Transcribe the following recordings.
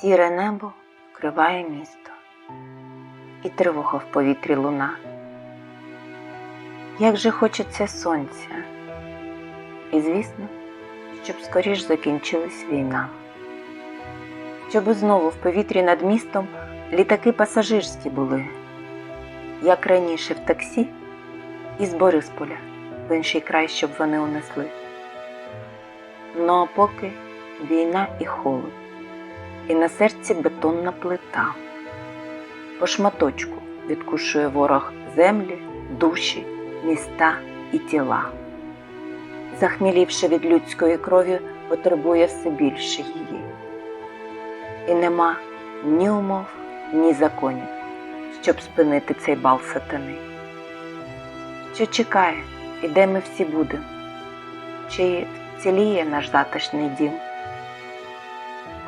Сіре небо вкриває місто, і тривога в повітрі луна. Як же хочеться сонця, і звісно, щоб скоріш закінчилась війна, щоб знову в повітрі над містом літаки пасажирські були, як раніше в таксі із Борисполя в інший край, щоб вони унесли. Ну а поки війна і холод, і на серці бетонна плита. По шматочку відкушує ворог землі, душі, міста і тіла. Захмілівши від людської крові, потребує все більше її. І нема ні умов, ні законів, щоб спинити цей бал сатани. Що чекає, і де ми всі будемо? Чи вціліє наш затишний дім?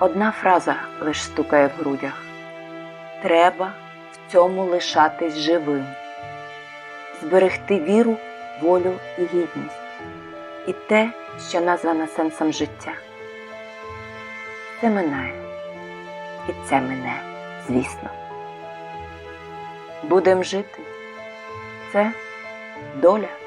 Одна фраза лиш стукає в грудях. Треба в цьому лишатись живим, зберегти віру, волю і гідність, і те, що назване сенсом життя. Це минає, і це мине, звісно. Будем жити. Це доля.